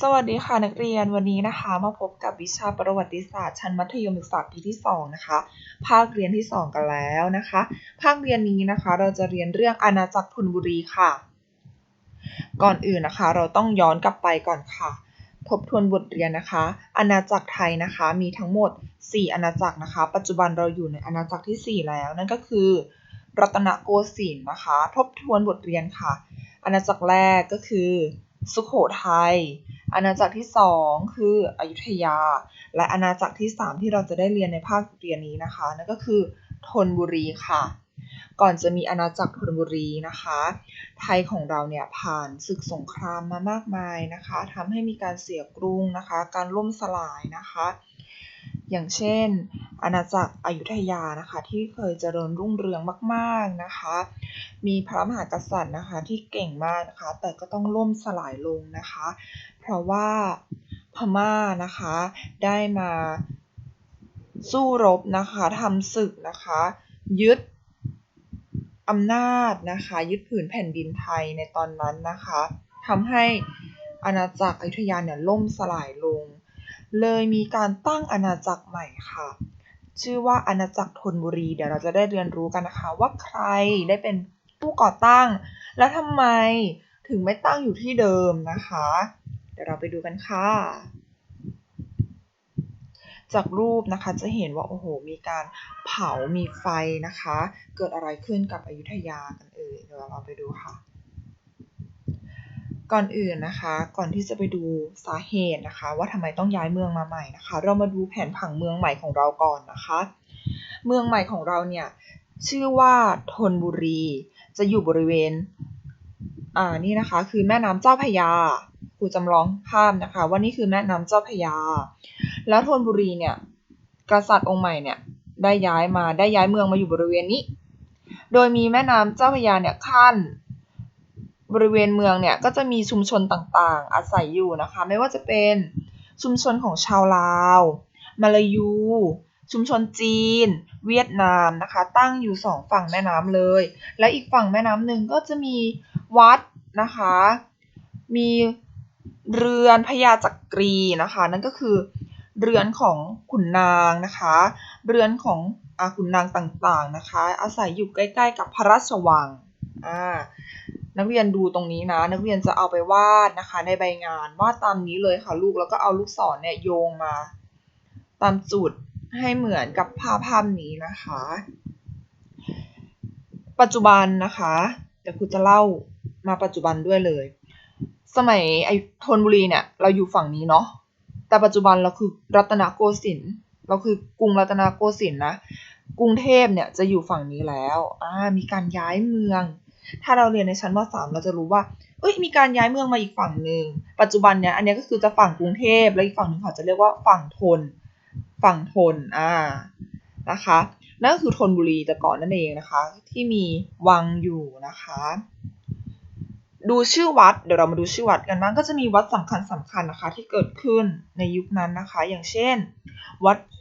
สวัสดีค่ะนักเรียนวันนี้นะคะมาพบกับวิชาประวัติศาสตร์ชั้นมัธยมศึกษาปีที่ 2 นะคะ ภาคเรียนที่ 2 กันแล้วนะคะ ภาคเรียนนี้นะคะ เราจะเรียนเรื่องอาณาจักรธนบุรีค่ะ ก่อนอื่นนะคะ เราต้องย้อนกลับไปก่อนค่ะ ทบทวนบทเรียนนะคะ อาณาจักรไทยนะคะ มีทั้งหมด 4 อาณาจักรนะคะ ปัจจุบันเราอยู่ในอาณาจักรที่ 4 แล้ว นั่นก็คือ รัตนโกสินทร์นะคะ ทบทวนบทเรียนค่ะ อาณาจักรแรกก็คือ สุโขทัย อาณาจักรที่ 2 คืออยุธยา และอาณาจักรที่ 3 ที่เราจะได้เรียนในภาคเรียนนี้นะคะ นั่นก็คือธนบุรีค่ะ ก่อนจะมีอาณาจักรธนบุรีนะคะ ไทยของเราเนี่ยผ่านศึกสงครามมามากมายนะคะทำให้มีการเสียกรุงนะคะ การล่มสลายนะคะ อย่างเช่น อาณาจักรอยุธยานะคะ ที่เคยเจริญรุ่งเรืองมากๆนะคะ มีพระมหากษัตริย์นะคะที่เก่งมากนะคะ แต่ก็ต้องล่มสลายลงนะคะ เพราะว่าพม่านะคะได้มาสู้รบนะคะทำศึกนะคะ ยึดอำนาจนะคะยึดผืนแผ่นดินไทยในตอนนั้นนะคะทำให้อาณาจักรอยุธยาเนี่ยล่มสลายลง เลยมีการตั้งอาณาจักรใหม่ค่ะ ชื่อว่าอาณาจักรธนบุรี เดี๋ยวเราจะได้เรียนรู้กันนะคะว่าใครได้เป็นผู้ก่อตั้ง และทำไมถึงไม่ตั้งอยู่ที่เดิมนะคะ เดี๋ยวเราไปดูกันค่ะ จากรูปนะคะจะเห็นว่าโอ้โหมีการเผามีไฟนะคะ เกิดอะไรขึ้นกับอยุธยากันเอ่ยเดี๋ยวเราไปดูค่ะ ก่อนอื่นนะคะ ก่อนที่จะไปดูสาเหตุนะคะ ว่าทำไมต้องย้ายเมืองมาใหม่นะคะ เรามาดูแผนผังเมืองใหม่ของเราก่อนนะคะ เมืองใหม่ของเราเนี่ยชื่อว่าธนบุรี จะอยู่บริเวณอ่านี่นะคะ คือแม่น้ำเจ้าพยาครูจำลองภาพนะคะว่านี่คือแม่น้ำเจ้าพยา แล้วธนบุรีเนี่ยกษัตริย์องค์ใหม่เนี่ยได้ย้ายมาได้ย้ายเมืองมาอยู่บริเวณนี้ โดยมีแม่น้ำเจ้าพยาเนี่ยขั้น บริเวณเมืองเนี่ยก็จะมีชุมชนต่างๆ อาศัยอยู่นะคะ ไม่ว่าจะเป็นชุมชนของชาวลาวมาลายู ชุมชนจีน เวียดนามนะคะ ตั้งอยู่สองฝั่งแม่น้ำเลย และอีกฝั่งแม่น้ำหนึ่งก็จะมีวัดนะคะ มีเรือนพญาจักรีนะคะ นั่นก็คือเรือนของขุนนางนะคะ เรือนของอาขุนนางต่างๆนะคะ อาศัยอยู่ใกล้ ๆ กับพระราชวังอ่า นักเรียนดูตรงนี้นะ นักเรียนจะเอาไปวาดนะคะ ในใบงานวาดตามนี้เลยค่ะลูกแล้วก็เอาลูกศรเนี่ยโยงมา ตามจุดให้เหมือนกับภาพภาพนี้นะคะ ปัจจุบันนะคะเดี๋ยวครูจะเล่ามาปัจจุบันด้วยเลย สมัยไอ้ธนบุรีเนี่ยเราอยู่ฝั่งนี้เนาะแต่ปัจจุบันเราคือรัตนโกสินทร์เราคือกรุงรัตนโกสินทร์นะกรุงเทพเนี่ยจะอยู่ฝั่งนี้แล้วอ่ามีการย้ายเมือง ถ้าเราเรียนในชั้นม .3 เราจะรู้ว่าเอ้ยมีการย้ายเมืองมาอีกฝั่งหนึ่งปัจจุบันเนี่ยอันนี้ก็คือจะฝั่งกรุงเทพแล้วอีกฝั่งหนึ่งเขาจะเรียกว่าฝั่งทน ฝั่งทนอ่านะคะนั่นก็คือธนบุรีแต่ก่อนนั่นเองนะคะ ที่มีวังอยู่นะคะ ดูชื่อวัดเดี๋ยวเรามาดูชื่อวัดกันบ้างก็จะมีวัดสำคัญสำคัญนะคะ ที่เกิดขึ้นในยุคนั้นนะคะ อย่างเช่น วัดโพ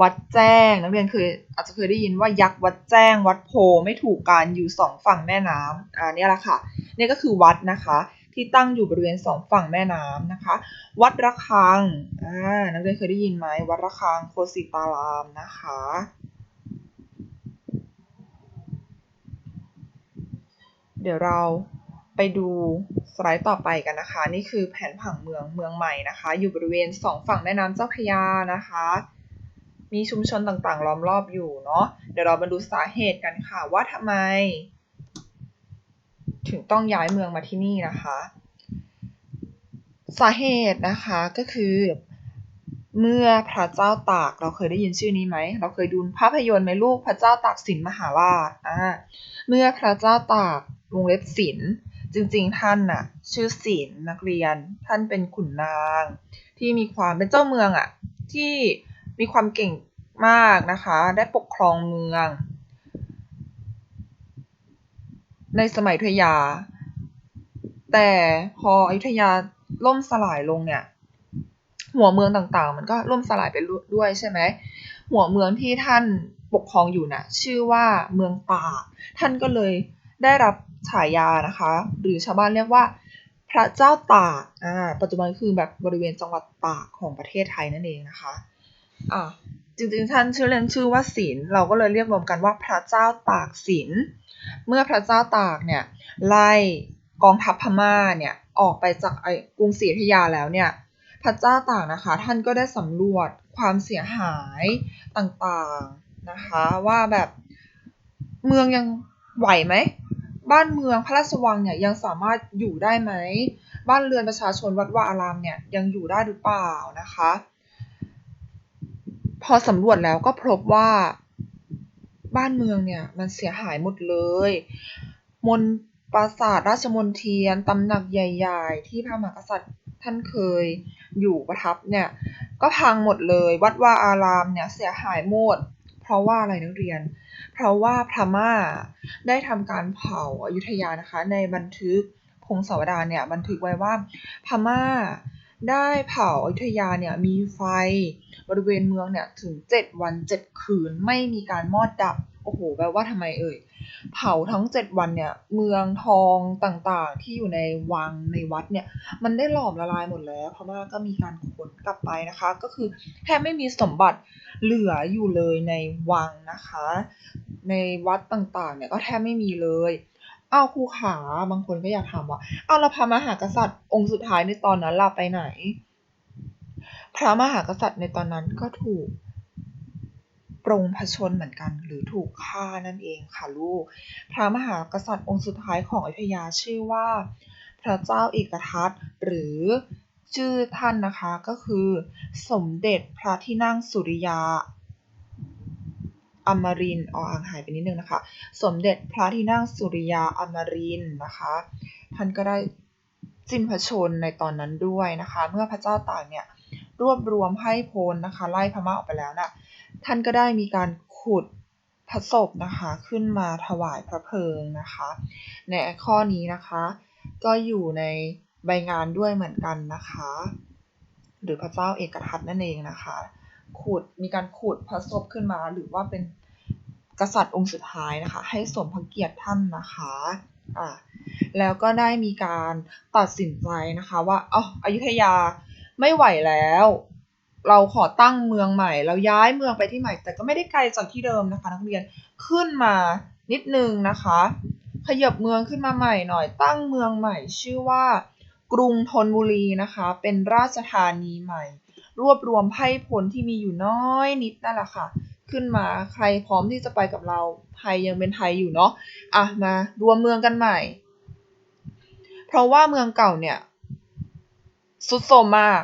วัดแจ้ง นักเรียนเคยอาจจะเคยได้ยินว่ายักษ์วัดแจ้ง วัดโพไม่ถูกกันอยู่สองฝั่งแม่น้ำอ่าเนี่ยแหละค่ะนี่ก็คือวัดนะคะที่ตั้งอยู่บริเวณสองฝั่งแม่น้ำนะคะ วัดระฆังอ่านักเรียนเคยได้ยินไหมวัดระฆังโคสิตารามนะคะเดี๋ยวเราไปดูสไลด์ต่อไปกันนะคะ นี่คือแผนผังเมืองเมืองใหม่นะคะ อยู่บริเวณสองฝั่งแม่น้ำเจ้าพระยานะคะ มีชุมชนต่างๆ ล้อมรอบอยู่เนาะเดี๋ยวเรามาดูสาเหตุกันค่ะว่าทำไม ถึงต้องย้ายเมืองมาที่นี่นะคะ สาเหตุนะคะก็คือเมื่อพระเจ้าตากเราเคยได้ยินชื่อนี้ไหม เราเคยดูภาพยนตร์ไหมลูกพระเจ้าตากสินมหาราชอ่าเมื่อพระเจ้าตากวงเล็บสินจริงๆท่านน่ะ ชื่อศิลนักเรียน ท่านเป็นขุนนาง ที่มีความเป็นเจ้าเมืองอะ่ะที่ มีความเก่งมากนะคะ ได้ปกครองเมือง ในสมัยอยุธยา แต่พออยุธยาล่มสลายลงเนี่ย หัวเมืองต่างๆ มันก็ล่มสลายไปด้วยใช่ไหม หัวเมืองที่ท่านปกครองอยู่นะ่ะ ชื่อว่าเมืองตากท่านก็เลยได้รับฉายานะคะ หรือชาวบ้านเรียกว่า พระเจ้าตากอ่าปัจจุบันคือแบบบริเวณจังหวัดตากของประเทศไทยนั่นเองนะคะ อ่าจริงๆท่านชื่อเล่นชื่อว่าศิลเราก็เลยเรียกรวมกันว่าพระเจ้าตากศิลเมื่อพระเจ้าตากเนี่ยไล่กองทัพพม่าเนี่ยออกไปจากไอ้กรุงศรีอยุธยาแล้วเนี่ยพระเจ้าตากนะคะ ท่านก็ได้สำรวจความเสียหายต่างๆนะคะว่าแบบเมืองยังไหวไหมบ้านเมืองพระราชวังเนี่ยยังสามารถอยู่ได้ไหมบ้านเรือนประชาชนวัดวาอารามเนี่ยยังอยู่ได้หรือเปล่านะคะ พอสำรวจแล้วก็พบว่า บ้านเมืองเนี่ยมันเสียหายหมดเลย มนปราสาทราชมนเทียนตำหนักใหญ่ๆ ที่พระมหากษัตริย์ท่านเคยอยู่ประทับเนี่ยก็พังหมดเลย วัดวาอารามเนี่ยเสียหายหมด เพราะว่าอะไรนักเรียน เพราะว่าพม่าได้ทำการเผาอยุธยานะคะ ในบันทึกพงศาวดารเนี่ยบันทึกไว้ว่าพม่า ได้เผาอยุธยาเนี่ยมีไฟบริเวณเมืองเนี่ยถึง 7 วัน 7 คืนไม่มีการมอดดับ โอ้โหแปลว่าทำไมเอ่ย เผาทั้ง 7 วันเนี่ยเมืองทองต่างๆ ที่อยู่ในวังในวัดเนี่ยมันได้หลอมละลายหมดแล้ว เพม่าก็มีการขนกลับไปนะคะ ก็คือแทบไม่มีสมบัติเหลืออยู่เลยในวังนะคะ ในวัดต่างๆเนี่ยก็แทบไม่มีเลย อ้าวครูขาบางคนก็อยากถามว่าอ้าวแล้วพระมหากษัตริย์องค์สุดท้ายในตอนนั้นล่ะไปไหน พระมหากษัตริย์ในตอนนั้นก็ถูกปรงพชนเหมือนกัน หรือถูกฆ่านั่นเองค่ะลูก พระมหากษัตริย์องค์สุดท้ายของอยุธยาชื่อว่า พระเจ้าเอกทัตหรือชื่อท่านนะคะก็คือ สมเด็จพระที่นั่งสุริยา อมรินออ่างหายไปนิดนึงนะคะ สมเด็จพระที่นั่งสุริยาอมรินนะคะ ท่านก็ได้สิ้นพระชนในตอนนั้นด้วยนะคะ เมื่อพระเจ้าตากเนี่ยรวบรวมให้พลนะคะ ไล่พม่าออกไปแล้วนะ่ะท่านก็ได้มีการขุดพระศพนะคะขึ้นมาถวายพระเพลิงนะคะ ในข้อนี้นะคะ ก็อยู่ในใบงานด้วยเหมือนกันนะคะ หรือพระเจ้าเอกทัตนั่นเองนะคะ ขุดมีการขุดพระศพขึ้นมา หรือว่าเป็นกษัตริย์องค์สุดท้ายนะคะ ให้สมพระเกียรติท่านนะคะอ่าแล้วก็ได้มีการตัดสินใจนะคะว่าอ๋ออยุธยาไม่ไหวแล้ว เราขอตั้งเมืองใหม่ เราย้ายเมืองไปที่ใหม่ แต่ก็ไม่ได้ไกลจากที่เดิมนะคะ นักเรียนขึ้นมานิดนึงนะคะ ขยับเมืองขึ้นมาใหม่หน่อยตั้งเมืองใหม่ ชื่อว่ากรุงธนบุรีนะคะ เป็นราชธานีใหม่ รวบรวมไพ่พลที่มีอยู่น้อยนิดนั่นแหละค่ะ ขึ้นมาใครพร้อมที่จะไปกับเราไทยยังเป็นไทยอยู่เนาะอะมารวมเมืองกันใหม่ เพราะว่าเมืองเก่าเนี่ยสุดโทมมาก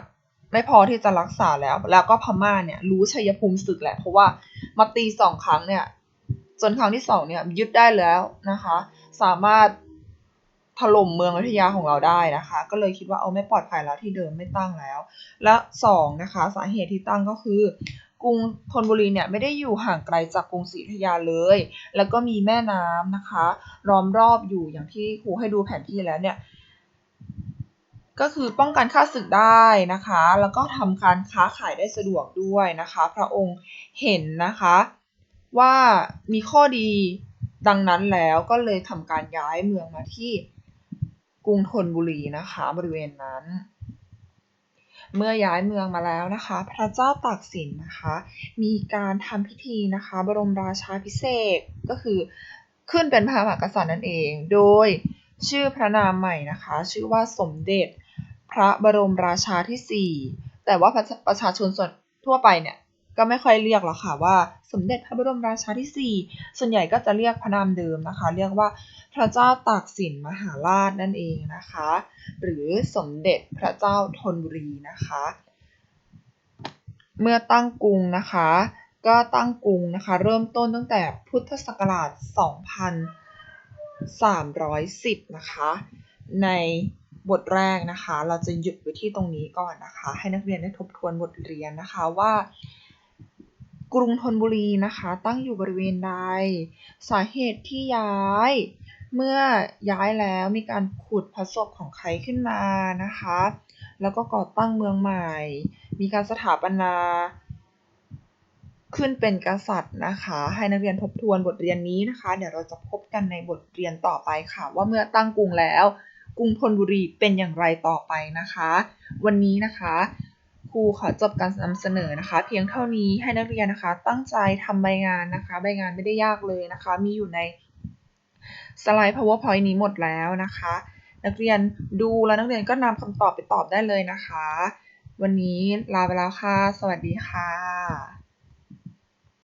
ไม่พอที่จะรักษาแล้ว แล้วก็พม่าเนี่ยรู้ชัยภูมิศึกแหละเพราะว่ามาตีสองครั้งเนี่ยจนครั้งที่สองเนี่ยยึดได้แล้วนะคะ สามารถ ถล่มเมืองอยุธยาของเราได้นะคะ ก็เลยคิดว่าเอาไม่ปลอดภัยแล้วที่เดิมไม่ตั้งแล้ว และ2นะคะสาเหตุที่ตั้งก็คือกรุงธนบุรีเนี่ยไม่ได้อยู่ห่างไกลจากกรุงศรีอยุธยาเลย แล้วก็มีแม่น้ำนะคะล้อมรอบอยู่อย่างที่ครูให้ดูแผนที่แล้วเนี่ย ก็คือป้องกันค่าศึกได้นะคะ แล้วก็ทำการค้าขายได้สะดวกด้วยนะคะ พระองค์เห็นนะคะว่ามีข้อดีดังนั้นแล้วก็เลยทำการย้ายเมืองมาที่ กรุงธนบุรีนะคะบริเวณนั้น เมื่อย้ายเมืองมาแล้วนะคะ พระเจ้าตากสินนะคะ มีการทำพิธีนะคะ บรมราชาพิเศษก็คือขึ้นเป็นพระมหากษัตริย์นั่นเอง โดยชื่อพระนามใหม่นะคะ ชื่อว่าสมเด็จพระบรมราชาที่ 4 แต่ว่าประชาชนส่วนทั่วไปเนี่ย ก็ไม่ค่อยเรียกหรอกค่ะว่าสมเด็จพระบรมราชาที่4ส่วนใหญ่ก็จะเรียกพระนามเดิมนะคะ เรียกว่าพระเจ้าตากสินมหาราชนั่นเองนะคะ หรือสมเด็จพระเจ้าธนบุรีนะคะ เมื่อตั้งกรุงนะคะ ก็ตั้งกรุงนะคะ เริ่มต้นตั้งแต่พุทธศักราช 2310 นะคะ ในบทแรกนะคะ เราจะหยุดไว้ที่ตรงนี้ก่อนนะคะ ให้นักเรียนได้ทบทวนบทเรียนนะคะว่า กรุงธนบุรีนะคะ ตั้งอยู่บริเวณใด สาเหตุที่ย้าย เมื่อย้ายแล้วมีการขุดพระศพของใครขึ้นมานะคะ แล้วก็ก่อตั้งเมืองใหม่ มีการสถาปนาขึ้นเป็นกษัตริย์นะคะ ให้นักเรียนทบทวนบทเรียนนี้นะคะ เดี๋ยวเราจะพบกันในบทเรียนต่อไปค่ะ ว่าเมื่อตั้งกรุงแล้ว กรุงธนบุรีเป็นอย่างไรต่อไปนะคะ วันนี้นะคะ ครูขอจบการนำเสนอนะคะ เพียงเท่านี้ให้นักเรียนนะคะ ตั้งใจทำใบงานนะคะ ใบงานไม่ได้ยากเลยนะคะ มีอยู่ในสไลด์ powerpoint นี้หมดแล้วนะคะ นักเรียนดูแล้วนักเรียนก็นำคำตอบไปตอบได้เลยนะคะ วันนี้ลาไปแล้วค่ะ สวัสดีค่ะ